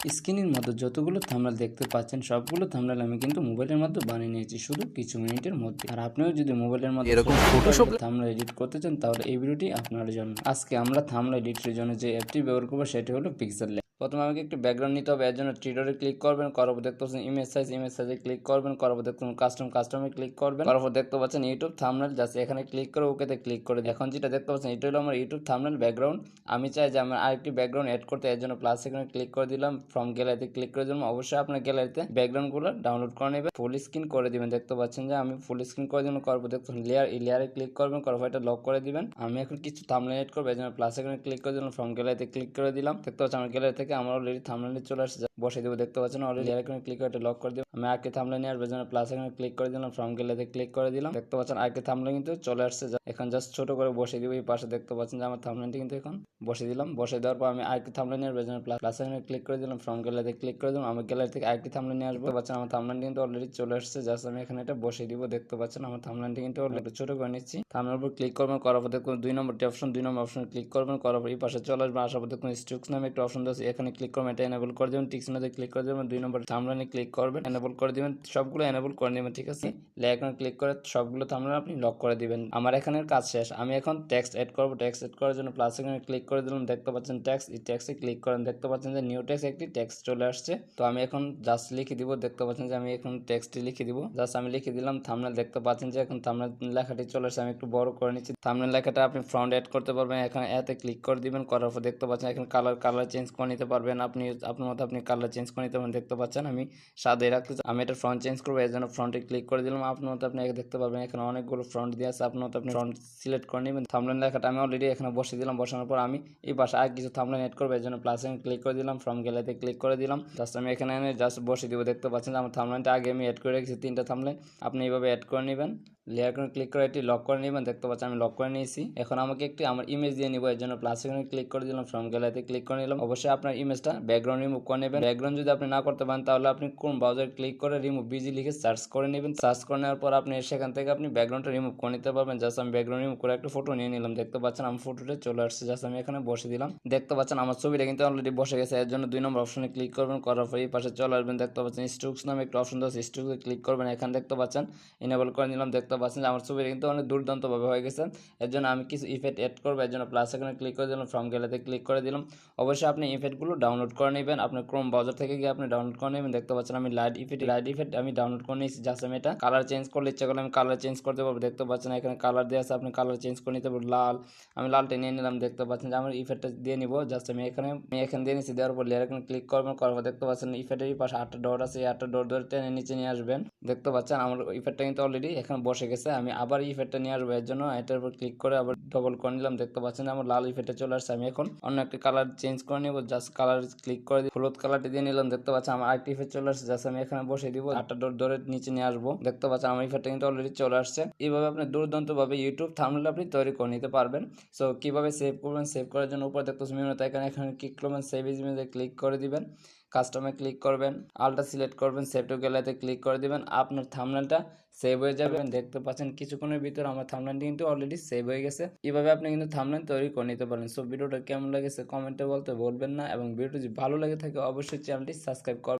স্ক্রিনের মধ্যে যতগুলো থামনাল দেখতে পাচ্ছেন সবগুলো থামনাল আমি কিন্তু মোবাইলের মধ্যে বানিয়ে নিয়েছি শুধু কিছু মিনিটের মধ্যে। আর আপনিও যদি মোবাইলের মধ্যে এরকম ফটোশপ থামনাল এডিট করতে চান তাহলে এই ভিডিওটি আপনার জন্য। আজকে আমরা থামনাল এডিটের জন্য যে অ্যাপটি ব্যবহার করব সেটি হলো পিক্সেল প্রথমে আমাকে একটি ব্যাকগ্রাউন্ড নিতে হবে, এর জন্য ট্রিডরে ক্লিক করবেন করার পর দেখতে পাচ্ছেন ইমেজ সাইজ ইমেজ সাইজে ক্লিক করবেন করার পর দেখতে কাস্টম কাস্টমে ক্লিক করবেন করার পর দেখতে পাচ্ছেন ইউটিউব থামনেল জাস্ট এখানে ক্লিক করে ওকেতে ক্লিক করে। এখন যেটা দেখতে পাচ্ছেন, এটা হলো আমার ইউটিউব থামনেল ব্যাকগ্রাউন্ড আমি চাই যে আমার আরেকটি ব্যাকগ্রাউন্ড অ্যাড করতে, এর জন্য প্লাস এখানে ক্লিক করে দিলাম ফ্রম গ্যালারিতে ক্লিক করে দিলাম, অবশ্যই আপনার গ্যালারিতে ব্যাকগ্রাউন্ডগুলো ডাউনলোড করে নেবেন ফুল স্ক্রিন করে দিবেন। দেখতে পাচ্ছেন যে আমি ফুল স্ক্রিন করে দিলাম করার পর দেখতে লেয়ার লেয়ারে ক্লিক করবেন করার পর এটা লক করে দিবেন। আমি এখন কিছু থামনেল এড করব, এর জন্য প্লাস এখানে ক্লিক করে দিলাম ফ্রম গ্যালারিতে ক্লিক করে দিলাম। দেখতে পাচ্ছেন আমার গ্যালারি থেকে আমার অলরেডি থামনেল চলে আসছে বসে দেবো দেখতে পাচ্ছেন অলরেডি এখানে ক্লিক করে লক করে দিলাম। আমি আগে থামলে নিয়ে আসবে জন্য প্লাস এখানে ক্লিক করে দিলাম ফ্রম গ্যালারিতে ক্লিক করে দিলাম। দেখতে পাচ্ছেন আগে থামলে কিন্তু চলে আসছে এখন জাস্ট ছোট করে বসে দিব এই পাশে দেখতে পাচ্ছেন যে আমার থামলেনটি কিন্তু এখন বসে দিলাম। বসে দেওয়ার পর আমি আরেকটি থামলে নিয়ে আসবে জন্য প্লাস এখানে ক্লিক করে দিলাম ফ্রম গ্যালারিতে ক্লিক করে দিলাম। আমার গ্যালারি থেকে আগে থামলে নিয়ে আসব। পাচ্ছেন আমার থামলেনটি কিন্তু অলরেডি চলে আসছে জাস্ট আমি এখানে এটা বসে দিব। দেখতে পাচ্ছেন আমার থামলেনটি কিন্তু অলরেডি ছোট করে নিচ্ছি। থামলের উপর ক্লিক করবেন করার পর দেখুন দুই নম্বরটি অপশন দুই নম্বর অপশন ক্লিক করবেন করার পর এই পাশে চলে আসবে আসার পর দেখুন স্ট্রোকস নামে একটা অপশন আছে এখানে ক্লিক করবেন এটা এনেবল করে দেবেন টিক্স নাতে ক্লিক করে দেবেন, দুই নম্বর থামলানে ক্লিক করবেন এনেবল করে দিবেন, সবগুলো এনেবল করে নেবেন, ঠিক আছে? লেয়ার ক্লিক করে সবগুলো থামলান আপনি লক করে দিবেন। আমার এখানের কাজ শেষ। আমি এখন টেক্সট এড করব। টেক্সট এড করার জন্য প্লাস এখানে ক্লিক করে দিলাম, দেখতে পাচ্ছেন টেক্সট এই টেক্সটে ক্লিক করেন, দেখতে পাচ্ছেন যে নিউ টেক্সট একটি টেক্সট চলে আসছে। তো আমি এখন জাস্ট লিখে দিব, দেখতে পাচ্ছেন যে আমি এখন টেক্সটটি লিখে দিব। জাস্ট আমি লিখে দিলাম থামনেল দেখতে পাচ্ছেন যে এখন থামনেল লেখাটি চলে আসছে। আমি একটু বড় করে নিচ্ছি। থামনেল লেখাটা আপনি ফ্রন্ট এড করতে পারবেন। এখানে এতে ক্লিক করে দিবেন, করার পর দেখতে পাচ্ছেন এখানে কালার কালার চেঞ্জ করে নিতে পারবেন। আপনি, আপনার মতো আপনি কালার চেঞ্জ করে নিতে দেখতে পাচ্ছেন। আমি সাদে রাখতে। আমি এটা ফ্রন্ট চেঞ্জ করব, এর জন্য ফ্রন্টে ক্লিক করে দিলাম। আপনার মতো আপনি দেখতে পারবেন। এখানে অনেকগুলো ফ্রন্ট দিয়ে আছে। আপনার মতো আপনি ফ্রন্ট সিলেক্ট করে নেবেন। থামলেন লেখাটা আমি অলরেডি এখানে বসে দিলাম। বসানোর পর আমি এই পাশে আর কিছু থামলেন এড করব, এর জন্য প্লাস আমি ক্লিক করে দিলাম। ফ্রম গ্যালারিতে ক্লিক করে দিলাম। জাস্ট আমি এখানে এনে জাস্ট বসে দিব। দেখতে পাচ্ছেন আমার থামলেনটা আগে আমি অ্যাড করে রেখেছি। তিনটা থামলেন আপনি এইভাবে অ্যাড করে নেবেন। লেয়ার ক্লিক করে এটি লক করে নেবেন, দেখতে পাচ্ছেন আমি লক করে নিয়েছি। এখন আমাকে একটি, আমার ইমেজ দিয়ে নিব, এর জন্য প্লাস এখানে ক্লিক করে দিলাম ফ্রম গ্যালারিতে ক্লিক করে নিলাম। অবশ্যই আপনার ইমেজটা ব্যাকগ্রাউন্ড রিমুভ করে নেবেন। ব্যাকগ্রাউন্ড যদি আপনি না করতে পারেন, তাহলে আপনি কোন ব্রাউজার ক্লিক করে রিমুভ বিজি লিখে সার্চ করে নেবেন। সার্চ করে নেওয়ার পর আপনি সেখান থেকে আপনি ব্যাকগ্রাউন্ডটা রিমুভ করে নিতে পারবেন। জাস্ট আমি ব্যাকগ্রাউন্ড রিমুভ করে একটা ফটো নিয়ে নিলাম। দেখতে পাচ্ছেন আমার ফটোটা চলে আসছে জাস্ট আমি এখানে বসে দিলাম। দেখতে পাচ্ছেন আমার ছবিটা কিন্তু অলরেডি বসে গেছে, এর জন্য দুই নম্বর অপশনে ক্লিক করবেন, করার পর এই পাশে চলে আসবেন। দেখতে পাচ্ছেন স্ট্রোকস নামে একটা অপশন আছে স্ট্রোকে ক্লিক করবেন। এখানে দেখতে পাচ্ছেন ইনেবল করে নিলাম। দেখতে পাচ্ছেন যে আমার ছবিটা কিন্তু অনেক দুর্দান্তভাবে হয়ে গেছে। এর জন্য আমি কিছু ইফেক্ট অ্যাড করব, এর জন্য প্লাস এখানে ক্লিক করে দিলাম ফ্রম গ্যালারিতে ক্লিক করে দিলাম। অবশ্যই আপনি ইফেক্টগুলো ডাউনলোড করে নেবেন। আপনার ক্রোম ব্রাউজার থেকে গিয়ে আপনি ডাউনলোড করে নেবেন। দেখতে পাচ্ছেন আমি লাইট ইফেক্ট লাইট ইফেক্ট আমি ডাউনলোড করে নিয়েছি জাস্ট আমি এটা। কালার চেঞ্জ করলে ইচ্ছা করলে আমি কালার চেঞ্জ করতে পারব। দেখতে পাচ্ছেন এখানে কালার দেওয়া আছে, আপনি কালার চেঞ্জ করে নিতে পারব লাল, আমি লালটা নিয়ে নিলাম, দেখতে পাচ্ছেন যে আমার ইফেক্টটা দিয়ে নিব। জাস্ট আমি এখানে আমি এখানে দিয়ে নিচ্ছি দেওয়ার পর লেয়ার এখানে ক্লিক করবেন, করার দেখতে পাচ্ছেন ইফেক্টের পাশে আটটা ডট আছে, এই আটটা ডট ধরে টেনে নিচে নিয়ে আসবেন। দেখতে পাচ্ছেন আমার ইফেক্টটা কিন্তু অলরেডি এখানে বসে গেছে, আমি আবার ইফেক্টটা নিয়ে আসব। এর জন্য এটার উপর ক্লিক করে আবার ডবল করে নিলাম। দেখতে পাচ্ছেন আমার লাল ইফেক্টে চলে আসছে। আমি এখন অন্য একটা কালার চেঞ্জ করে নিব। জাস্ট কালার ক্লিক করে দিই হলুদ কালারটি দিয়ে নিলাম। দেখতে পাচ্ছেন আমার আরেকটি ইফেক্ট চলে আসছে। জাস্ট আমি এখানে বসে দিব। আটটা ডট ধরে নিচে নিয়ে আসব। দেখতে পাচ্ছেন আমার ইফেক্টটা কিন্তু অলরেডি চলে আসছে। এইভাবে আপনি দুর্দান্ত ভাবে ইউটিউব থামনেল আপনি তৈরি করে নিতে পারবেন। সো কীভাবে সেভ করবেন সেভ করার জন্য উপরে দেখতে মেনু এখানে এখানে ক্লিক করবেন সেভ ইমেজে ক্লিক করে দিবেন। কাস্টমে ক্লিক করবেন আলটা সিলেক্ট করবেন সেভ টু গ্যালারিতে ক্লিক করে দেবেন, আপনার থামনেলটা সেভ হয়ে যাবে। দেখতে পাচ্ছেন কিছুক্ষণের ভিতর আমার থামনেলটি কিন্তু অলরেডি সেভ হয়ে গেছে। এভাবে আপনি কিন্তু থামনেল তৈরি করে নিতে পারেন। সো ভিডিওটা কেমন লেগেছে কমেন্টে বলতে বলবেন না এবং ভিডিওটি যদি ভালো লেগে থাকে অবশ্যই চ্যানেলটি সাবস্ক্রাইব করবেন।